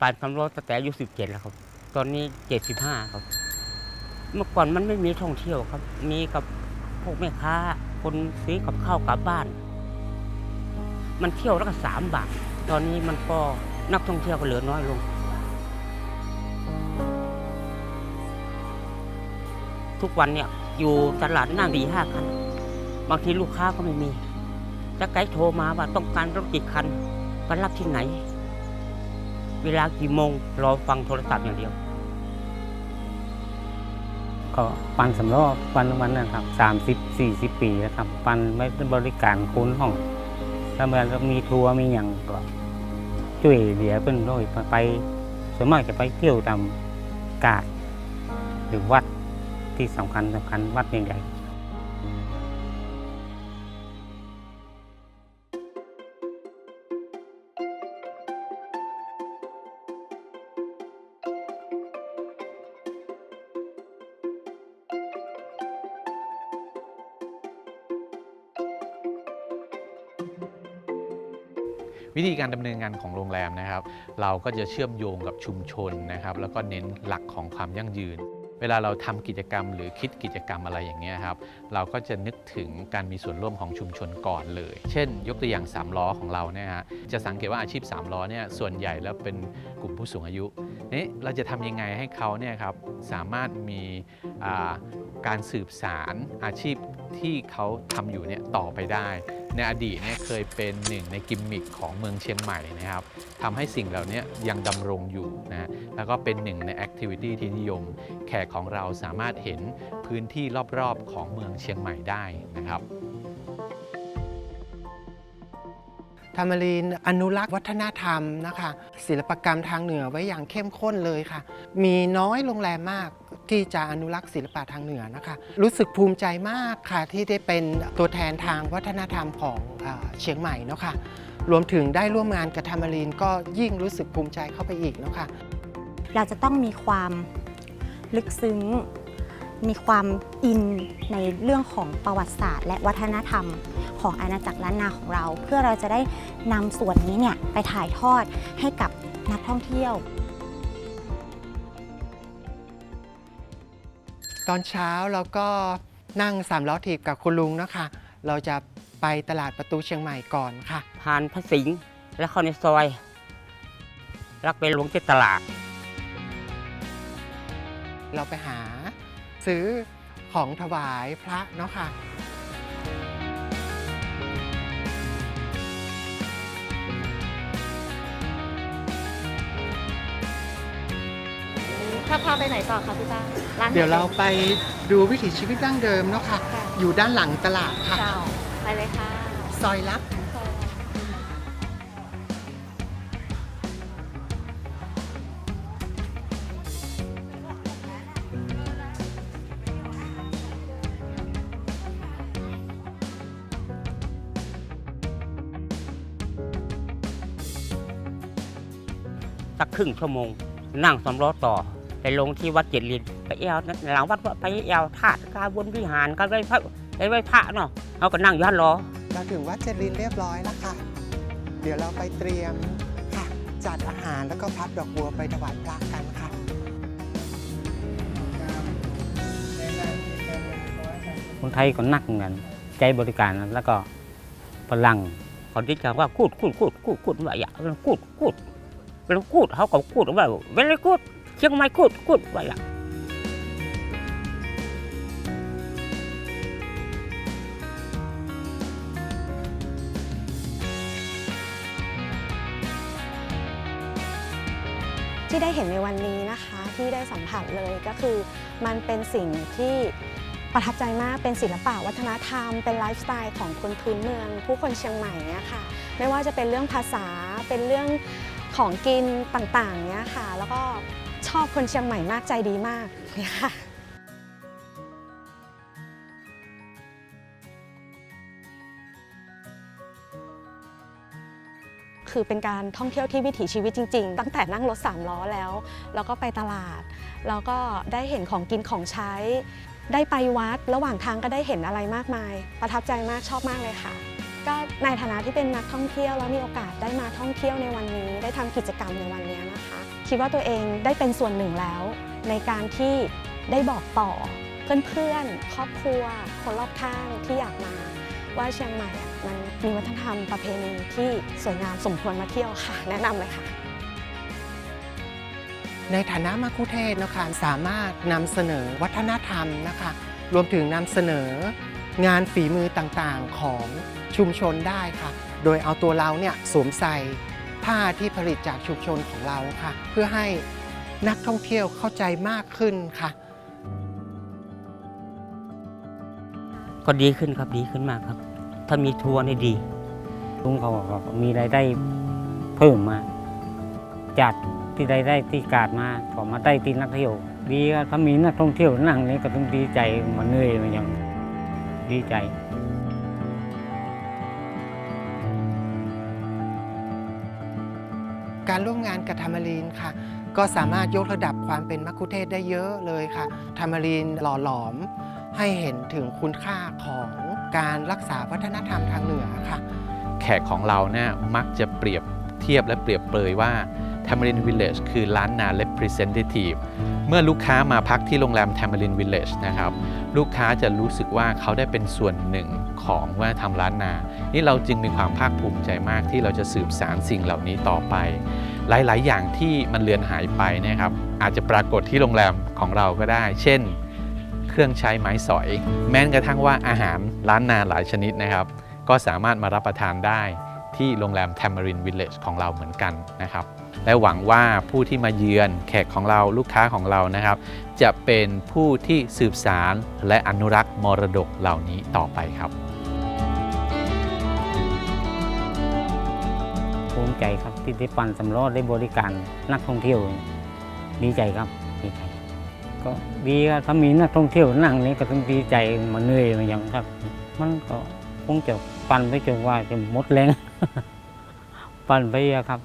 ปั่นสำล้อตั้งแต่อายุสิบเจ็ดแล้วครับ ตอนนี้เจ็ดสิบห้าครับ เมื่อก่อนมันไม่มีท่องเที่ยวครับ มีกับพวกแม่ค้า คนซื้อกับข้าวกลับบ้าน มันเที่ยวแล้วก็สามบาท ตอนนี้มันก็นักท่องเที่ยวก็เหลือน้อยลง ทุกวันเนี่ยอยู่ตลาดหน้าดีห้าคัน บางทีลูกค้าก็ไม่มีถ้าไกด์โทรมาว่าต้องการรถกี่คันไปรับที่ไหน เวลากี่โมงรอฟังโทรศัพท์อย่างเดียว ก็ปันสำรอบวันวันนะครับสามสิบสี่สิบปีแล้วครับ ปันไม่บริการคุณห้องแล้วเมื่อมีทัวร์มีอย่างก็ช่วยเหลือเพิ่นด้วยไปส่วนมากจะไปเที่ยวตามกาดหรือวัดที่สำคัญสำคัญวัดใหญ่ๆ วิธีการดำเนินงานของโรงแรมนะครับ เราก็จะเชื่อมโยงกับชุมชนนะครับ แล้วก็เน้นหลักของความยั่งยืน เวลาเราทำกิจกรรม หรือคิดกิจกรรมอะไรอย่างเงี้ยครับ เราก็จะนึกถึงการมีส่วนร่วมของชุมชนก่อนเลย เช่น ยกตัวอย่าง 3 ล้อของเราเนี่ยฮะจะสังเกตว่าอาชีพ 3 ล้อเนี่ยส่วนใหญ่แล้วเป็นกลุ่มผู้สูงอายุนี่เราจะทำยังไงให้เขาเนี่ยครับสามารถมีการสืบสารอาชีพที่เขาทำอยู่เนี่ยต่อไปได้ ในอดีตเนี่ยเคยเป็นหนึ่งในกิมมิคของเมืองเชียงใหม่นะครับทำให้สิ่งเหล่านี้ยังดำรงอยู่นะแล้วก็เป็นหนึ่งในแอคทิวิตี้ที่นิยม แขกของเราสามารถเห็นพื้นที่รอบๆของเมืองเชียงใหม่ได้นะครับ ธรรมรีนอนุรักษ์วัฒนธรรมนะคะ ศิลปกรรมทางเหนือไว้อย่างเข้มข้นเลยค่ะ มีน้อยโรงแรมมากที่จะอนุรักษ์ศิลปะทางเหนือนะคะ รู้สึกภูมิใจมากค่ะที่ได้เป็นตัวแทนทางวัฒนธรรมของอเชียงใหม่เนาะค่ะรวมถึงได้ร่วมงานกับธรรมรีนก็ยิ่งรู้สึกภูมิใจเข้าไปอีกเนาะค่ะเราจะต้องมีความลึกซึ้ง มีความอินในเรื่องของประวัติศาสตร์ และวัฒนธรรมของอาณาจักรล้านนาของเรา เพื่อเราจะได้นำส่วนนี้เนี่ยไปถ่ายทอดให้กับนักท่องเที่ยว ตอนเช้าเราก็นั่งสามล้อถีบกับคุณลุงเนาะคะ เราจะไปตลาดประตูเชียงใหม่ก่อนค่ะ ผ่านพระสิงห์แล้วเข้าในซอยแล้วไปลงที่ตลาด เราไปหา ซื้อของถวายพระเนาะค่ะถ้าพาไปไหนต่อคะพี่ป้าร้านเดี๋ยวเราไปดูวิถีชีวิตดั้งเดิมเนาะค่ะ อยู่ด้านหลังตลาดค่ะ เจ้าไปเลยค่ะ ซอยลับ สักครึ่งชั่วโมง นั่งสำล้อต่อไปลงที่วัดเจ็ดลินไปเอวหลังวัดไปเอวธาตุกาบนวิหารก็ไปพระไปไหว้พระเนาะเขาก็นั่งอยู่ฮั่นรอเราถึงวัดเจริญเรียบร้อยแล้วค่ะ เดี๋ยวเราไปเตรียมค่ะจัดอาหารแล้วก็พับดอกบัวไปถวายพระกันค่ะคนไทยก็นักเหมือนกันใจบริการแล้วก็พลังเขาที่จะว่ากูดกูดกูดกูดกูดว่าอย่าเป็นกูดกูด เป็นกูดเขาก็กูดว่าเวลากูดเชียงใหม่กูดกูดว่าอย่าที่ได้เห็นในวันนี้นะคะที่ได้สัมผัสเลยก็คือ มันเป็นสิ่งที่ประทับใจมากเป็นศิลปะวัฒนธรรม เป็นไลฟ์สไตล์ของคนพื้นเมือง ผู้คนเชียงใหม่เนี่ยค่ะ ไม่ว่าจะเป็นเรื่องภาษาเป็นเรื่อง ของกินต่างๆเนี่ยค่ะ แล้วก็ชอบคนเชียงใหม่มากใจดีมากเนี่ยค่ะคือเป็นการท่องเที่ยวที่วิถีชีวิตจริงๆ ตั้งแต่นั่งรถสามล้อแล้ว แล้วก็ไปตลาด แล้วก็ได้เห็นของกินของใช้ ได้ไปวัด ระหว่างทางก็ได้เห็นอะไรมากมาย ประทับใจมากชอบมากเลยค่ะ ก็ในฐานะที่เป็นนักท่องเที่ยวแล้วมีโอกาสได้มาท่องเที่ยวในวันนี้ ได้ทำกิจกรรมในวันนี้นะคะ คิดว่าตัวเองได้เป็นส่วนหนึ่งแล้ว ในการที่ได้บอกต่อเพื่อนๆ ครอบครัว คนรอบข้างที่อยากมา ว่าเชียงใหม่อะมันมีวัฒนธรรมประเพณีที่สวยงามสมควรมาเที่ยวค่ะ แนะนำเลยค่ะ ในฐานะมัคคุเทศก์นะคะสามารถนำเสนอวัฒนธรรมนะคะ รวมถึงนำเสนองานฝีมือต่างๆของ ชุมชนได้ค่ะ โดยเอาตัวเราเนี่ยสวมใส่ผ้าที่ผลิตจากชุมชนของเราค่ะ เพื่อให้นักท่องเที่ยวเข้าใจมากขึ้นค่ะ ก็ดีขึ้นครับดีขึ้นมากครับ ถ้ามีทัวร์นี่ดีลุงเขาก็มีรายได้เพิ่มมา จากที่รายได้ที่กาดมาก็มาได้ที่นักเที่ยว ดีครับถ้ามีนักท่องเที่ยวนั่งนี่ก็ต้องดีใจมันเหนื่อยมันยังดีใจ การร่วมงานกับธรรมลีนค่ะ ก็สามารถยกระดับความเป็นมัคคุเทศได้เยอะเลยค่ะ ธรรมลีนหล่อหลอมให้เห็นถึงคุณค่าของการรักษาวัฒนธรรมทางเหนือค่ะ แขกของเราเนี่ยมักจะเปรียบเทียบและเปรียบเปรยว่า Tamarin Village คือล้านนา representative เมื่อลูกค้ามาพักที่โรงแรม Tamarin Village นะครับลูกค้าจะรู้สึกว่าเขาได้เป็นส่วนหนึ่งของวัฒนธรรมล้านนา นี่เราจึงมีความภาคภูมิใจมากที่เราจะสืบสารสิ่งเหล่านี้ต่อไป หลาย ๆ อย่างที่มันเลือนหายไปนะครับอาจจะปรากฏที่โรงแรมของเราก็ได้ เช่น เครื่องใช้ไม้สอย แม้กระทั่งว่าอาหารล้านนาหลายชนิดนะครับ ก็สามารถมารับประทานได้ที่โรงแรม Tamarin Village ของเราเหมือนกันนะครับ และหวังว่าผู้ที่มาเยือนแขกของเราลูกค้าของเรานะครับ จะเป็นผู้ที่สืบสารและอนุรักษ์มรดกเหล่านี้ต่อไปครับภูมิใจครับที่ได้ปันสำรอดได้บริการนักท่องเที่ยวดีใจครับดีใจก็ดีครับถ้ามีนักท่องเที่ยวนั่งนี่ก็ต้องดีใจมันเหนื่อยมันยังครับ มันก็คงจะปันไปจนว่าจะหมดแรง ปันไปครับ